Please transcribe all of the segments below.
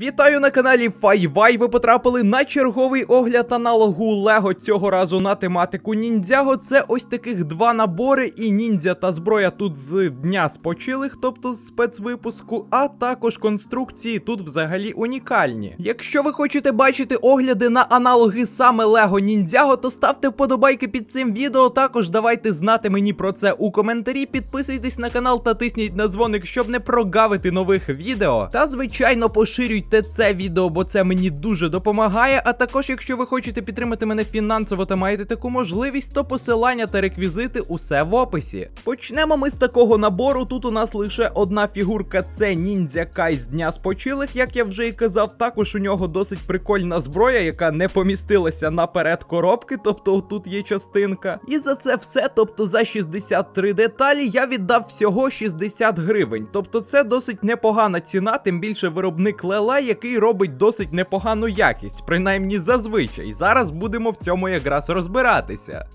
Вітаю на каналі Файвай. Ви потрапили на черговий огляд аналогу Лего цього разу на тематику ніндзяго. Це ось таких два набори, і ніндзя та зброя тут з дня спочилих, тобто з спецвипуску, а також конструкції тут взагалі унікальні. Якщо ви хочете бачити огляди на аналоги саме Лего Ніндзяго, то ставте вподобайки під цим відео. Також давайте знати мені про це у коментарі. Підписуйтесь на канал та тисніть на дзвоник, щоб не прогавити нових відео. Та звичайно поширюйте це відео, бо це мені дуже допомагає. А також, якщо ви хочете підтримати мене фінансово та маєте таку можливість, то посилання та реквізити усе в описі. Почнемо ми з такого набору. Тут у нас лише одна фігурка, це ніндзя Кай з дня спочилих, як я вже і казав. Також у нього досить прикольна зброя, яка не помістилася наперед коробки, тобто тут є частинка. І за це все, тобто за 63 деталі, я віддав всього 60 гривень. Тобто це досить непогана ціна, тим більше виробник Леле, який робить досить непогану якість, принаймні зазвичай. Зараз будемо в цьому якраз розбиратися.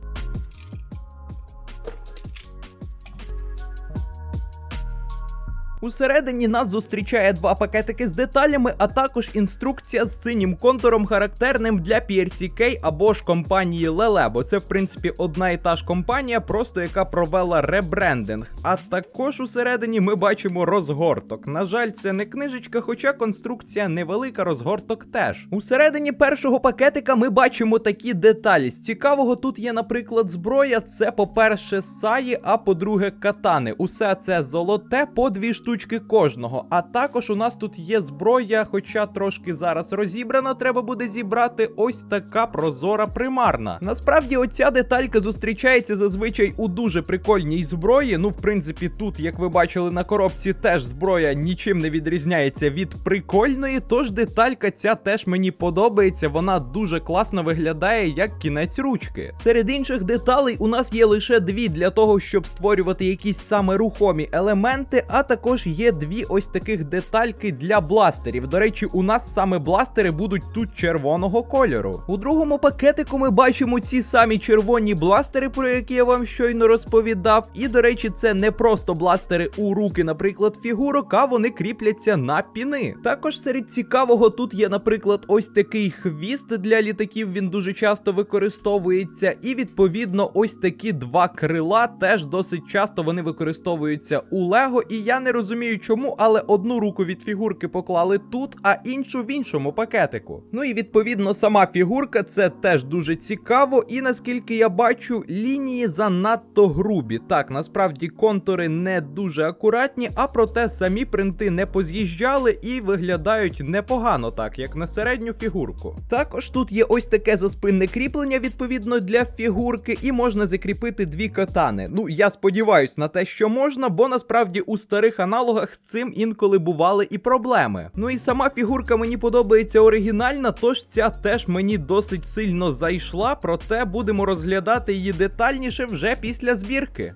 Усередині нас зустрічає два пакетики з деталями, а також інструкція з синім контуром, характерним для PRCK або ж компанії Lele, бо це в принципі одна і та ж компанія, просто яка провела ребрендинг. А також усередині ми бачимо розгорток. На жаль, це не книжечка, хоча конструкція невелика, розгорток теж. Усередині першого пакетика ми бачимо такі деталі. З цікавого тут є, наприклад, зброя. Це, по-перше, саї, а по-друге, катани. Усе це золоте по штучки кожного. А також у нас тут є зброя, хоча трошки зараз розібрана, треба буде зібрати ось така прозора примарна. Насправді, оця деталька зустрічається зазвичай у дуже прикольній зброї. Ну, в принципі, тут, як ви бачили на коробці, теж зброя нічим не відрізняється від прикольної. Тож деталька ця теж мені подобається. Вона дуже класно виглядає як кінець ручки. Серед інших деталей у нас є лише дві для того, щоб створювати якісь саме рухомі елементи, а також є дві ось таких детальки для бластерів. До речі, у нас саме бластери будуть тут червоного кольору. У другому пакетику ми бачимо ці самі червоні бластери, про які я вам щойно розповідав. І, до речі, це не просто бластери у руки, наприклад, фігурок, а вони кріпляться на піни. Також серед цікавого тут є, наприклад, ось такий хвіст для літаків. Він дуже часто використовується. І відповідно, ось такі два крила теж досить часто вони використовуються у Лего. І я не розумію, чому, але одну руку від фігурки поклали тут, а іншу в іншому пакетику. Ну і відповідно сама фігурка це теж дуже цікаво. І наскільки я бачу, лінії занадто грубі. Так, насправді контури не дуже акуратні, а проте самі принти не поз'їжджали і виглядають непогано, так як на середню фігурку. Також тут є ось таке заспинне кріплення, відповідно для фігурки, і можна закріпити дві катани. Ну я сподіваюсь на те, що можна, бо насправді у старих аналогах з цим інколи бували і проблеми. Ну і сама фігурка мені подобається оригінальна, тож ця теж мені досить сильно зайшла, проте будемо розглядати її детальніше вже після збірки.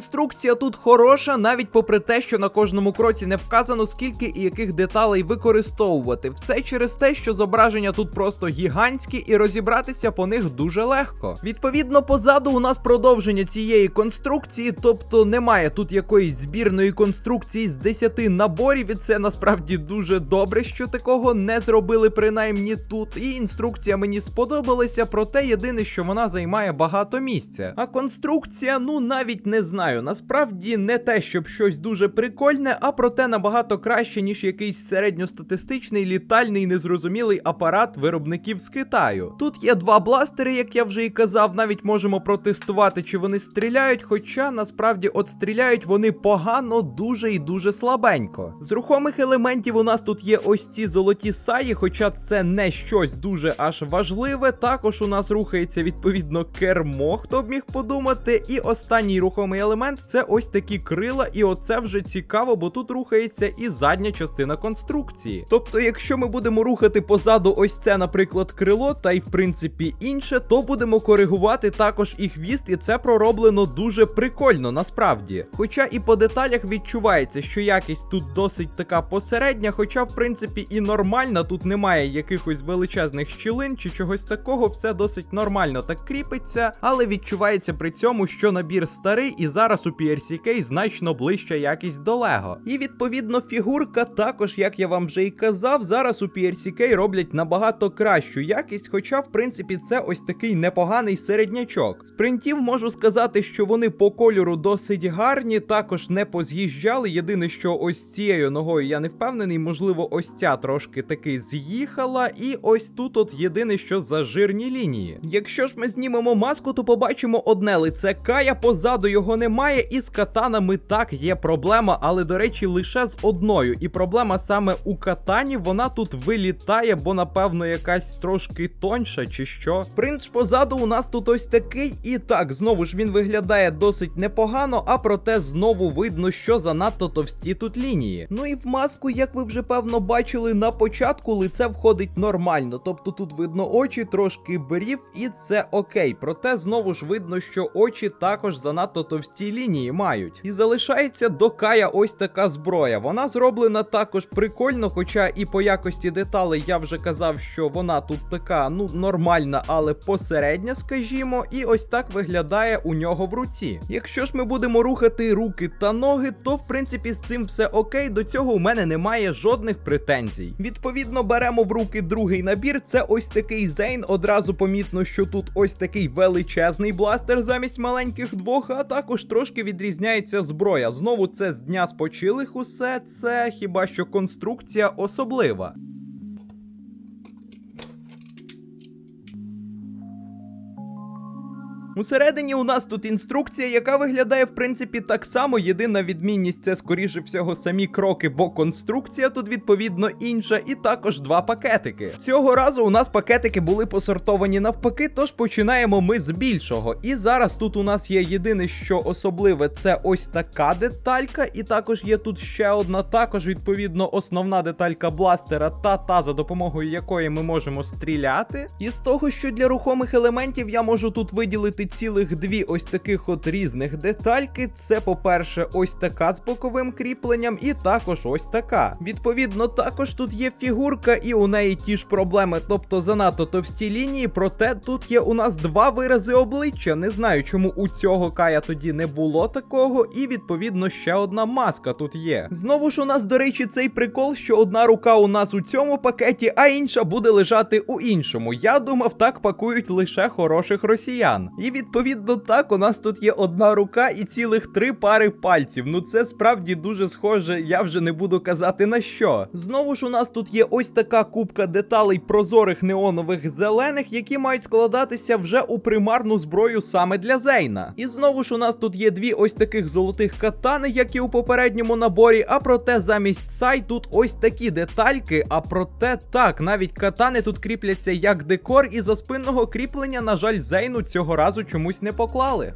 Інструкція тут хороша, навіть попри те, що на кожному кроці не вказано, скільки і яких деталей використовувати. Все через те, що зображення тут просто гігантські, і розібратися по них дуже легко. Відповідно, позаду у нас продовження цієї конструкції, тобто немає тут якоїсь збірної конструкції з 10 наборів, і це насправді дуже добре, що такого не зробили, принаймні тут. І інструкція мені сподобалася, проте єдине, що вона займає багато місця. А конструкція, ну навіть не знаю, насправді не те, щоб щось дуже прикольне, а проте набагато краще, ніж якийсь середньостатистичний літальний незрозумілий апарат виробників з Китаю. Тут є два бластери, як я вже і казав, навіть можемо протестувати, чи вони стріляють, хоча насправді от стріляють вони погано, дуже і дуже слабенько. З рухомих елементів у нас тут є ось ці золоті саї, хоча це не щось дуже аж важливе. Також у нас рухається відповідно кермо, хто б міг подумати. І останній рухомий рухомий елемент це ось такі крила, і оце вже цікаво, бо тут рухається і задня частина конструкції. Тобто, якщо ми будемо рухати позаду ось це, наприклад, крило, та й в принципі інше, то будемо коригувати також і хвіст, і це пророблено дуже прикольно насправді. Хоча і по деталях відчувається, що якість тут досить така посередня, хоча в принципі і нормальна, тут немає якихось величезних щілин чи чогось такого, все досить нормально так кріпиться, але відчувається при цьому, що набір старий, і зараз у PRCK значно ближча якість до Лего. І відповідно фігурка також, як я вам вже і казав, зараз у PRCK роблять набагато кращу якість, хоча в принципі це ось такий непоганий середнячок. З принтів можу сказати, що вони по кольору досить гарні, також не поз'їжджали. Єдине, що ось цією ногою я не впевнений, можливо, ось ця трошки таки з'їхала, і ось тут от єдине, що зажирні лінії. Якщо ж ми знімемо маску, то побачимо одне лице Кая, позаду його немає, і з катанами так є проблема, але до речі, лише з одною. І проблема саме у катані, вона тут вилітає, бо напевно якась трошки тоньша чи що. Принц позаду у нас тут ось такий, і так, знову ж він виглядає досить непогано, а проте знову видно, що занадто товсті тут лінії. Ну і в маску, як ви вже певно бачили, на початку лице входить нормально. Тобто тут видно очі, трошки брів, і це окей. Проте знову ж видно, що очі також занадто товсті лінії мають. І залишається до Кая ось така зброя. Вона зроблена також прикольно, хоча і по якості деталей я вже казав, що вона тут така, ну, нормальна, але посередня, скажімо, і ось так виглядає у нього в руці. Якщо ж ми будемо рухати руки та ноги, то в принципі з цим все окей. До цього у мене немає жодних претензій. Відповідно, беремо в руки другий набір. Це ось такий Зейн. Одразу помітно, що тут ось такий величезний бластер замість маленьких двох, а також трошки відрізняється зброя. Знову це з дня спочилих усе це хіба що конструкція особлива. Усередині у нас тут інструкція, яка виглядає в принципі так само. Єдина відмінність це скоріше всього самі кроки, бо конструкція тут відповідно інша, і також два пакетики. Цього разу у нас пакетики були посортовані навпаки, тож починаємо ми з більшого. І зараз тут у нас є єдине, що особливе, це ось така деталька, і також є тут ще одна, також відповідно основна деталька бластера, та та за допомогою якої ми можемо стріляти. І з того, що для рухомих елементів я можу тут виділити цілих дві ось таких от різних детальки. Це, по-перше, ось така з боковим кріпленням, і також ось така. Відповідно, також тут є фігурка, і у неї ті ж проблеми, тобто занадто товсті лінії. Проте тут є у нас два вирази обличчя. Не знаю, чому у цього кая тоді не було такого, і відповідно ще одна маска тут є. Знову ж у нас, до речі, цей прикол, що одна рука у нас у цьому пакеті, а інша буде лежати у іншому. Я думав, так пакують лише хороших росіян. І відповідно так, у нас тут є одна рука і цілих три пари пальців. Ну це справді дуже схоже, я вже не буду казати на що. Знову ж у нас тут є ось така кубка деталей прозорих неонових зелених, які мають складатися вже у примарну зброю саме для Зейна. І знову ж у нас тут є дві ось таких золотих катани, як і у попередньому наборі. А проте замість сай тут ось такі детальки. А проте так, навіть катани тут кріпляться як декор, і за спинного кріплення, на жаль, Зейну цього разу чомусь не поклали.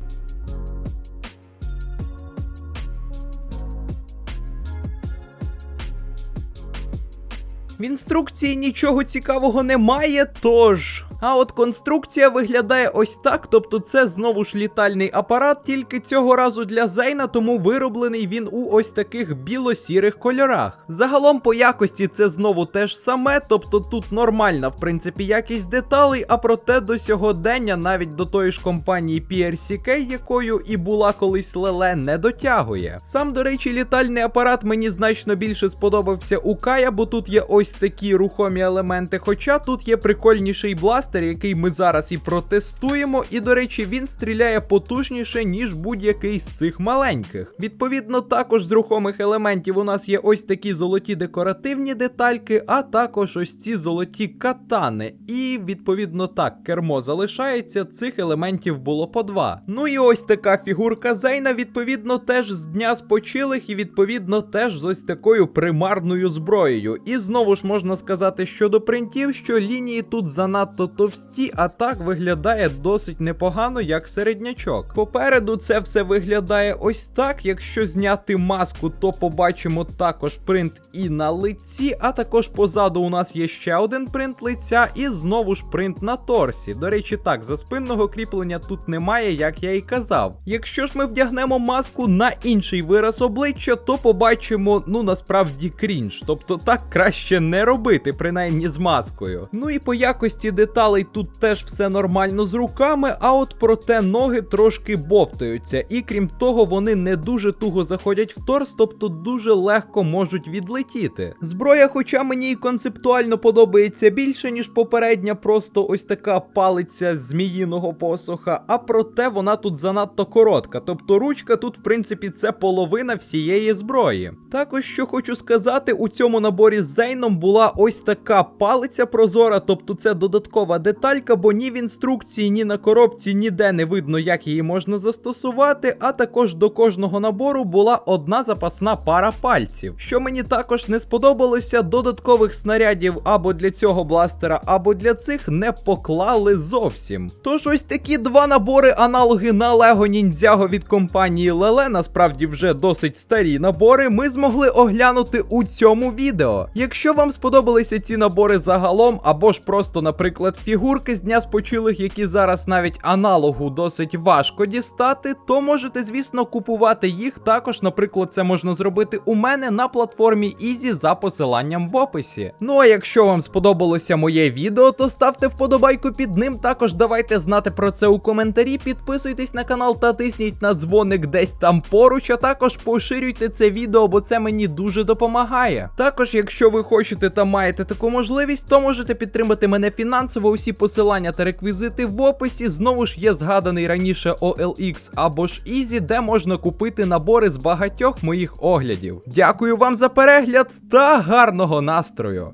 В інструкції нічого цікавого немає, тож. А от конструкція виглядає ось так, тобто це знову ж літальний апарат, тільки цього разу для Зейна, тому вироблений він у ось таких біло-сірих кольорах. Загалом по якості це знову те ж саме, тобто тут нормальна, в принципі, якість деталей, а проте до сьогодення навіть до тої ж компанії PRCK, якою і була колись Леле, не дотягує. Сам, до речі, літальний апарат мені значно більше сподобався у Кая, бо тут є ось такі рухомі елементи, хоча тут є прикольніший бластер, який ми зараз і протестуємо. І, до речі, він стріляє потужніше, ніж будь-який з цих маленьких. Відповідно, також з рухомих елементів у нас є ось такі золоті декоративні детальки, а також ось ці золоті катани. І відповідно так, кермо залишається, цих елементів було по два. Ну і ось така фігурка Зейна, відповідно, теж з дня спочилих, і відповідно теж з ось такою примарною зброєю. І знову ж можна сказати щодо принтів, що лінії тут занадто товсті, а так виглядає досить непогано, як середнячок. Попереду це все виглядає ось так. Якщо зняти маску, то побачимо також принт і на лиці, а також позаду у нас є ще один принт лиця, і знову ж принт на торсі. До речі, так, за спинного кріплення тут немає, як я і казав. Якщо ж ми вдягнемо маску на інший вираз обличчя, то побачимо, ну насправді крінж. Тобто так краще не робити, принаймні з маскою. Ну і по якості деталей тут теж все нормально з руками, а от проте ноги трошки бовтаються. І крім того, вони не дуже туго заходять в торс, тобто дуже легко можуть відлетіти. Зброя, хоча мені і концептуально подобається більше, ніж попередня, просто ось така палиця зміїного посоха, а проте вона тут занадто коротка. Тобто ручка тут, в принципі, це половина всієї зброї. Також що хочу сказати, у цьому наборі з Зейном була ось така палиця прозора, тобто це додаткова деталька, бо ні в інструкції, ні на коробці ніде не видно, як її можна застосувати. А також до кожного набору була одна запасна пара пальців. Що мені також не сподобалося, додаткових снарядів або для цього бластера, або для цих не поклали зовсім. Тож ось такі два набори аналоги на Lego Ninjago від компанії Lele, насправді вже досить старі набори, ми змогли оглянути у цьому відео. Якщо вам сподобалися ці набори загалом, або ж просто, наприклад, фігурки з дня спочилих, які зараз навіть аналогу досить важко дістати, то можете, звісно, купувати їх. Також, наприклад, це можна зробити у мене на платформі Easy за посиланням в описі. Ну а якщо вам сподобалося моє відео, то ставте вподобайку під ним. Також давайте знати про це у коментарі. Підписуйтесь на канал та тисніть на дзвоник десь там поруч, а також поширюйте це відео, бо це мені дуже допомагає. Також, якщо ви хочете та маєте таку можливість, то можете підтримати мене фінансово. Усі посилання та реквізити в описі. Знову ж є згаданий раніше OLX або ж Easy, де можна купити набори з багатьох моїх оглядів. Дякую вам за перегляд та гарного настрою!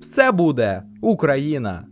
Все буде Україна!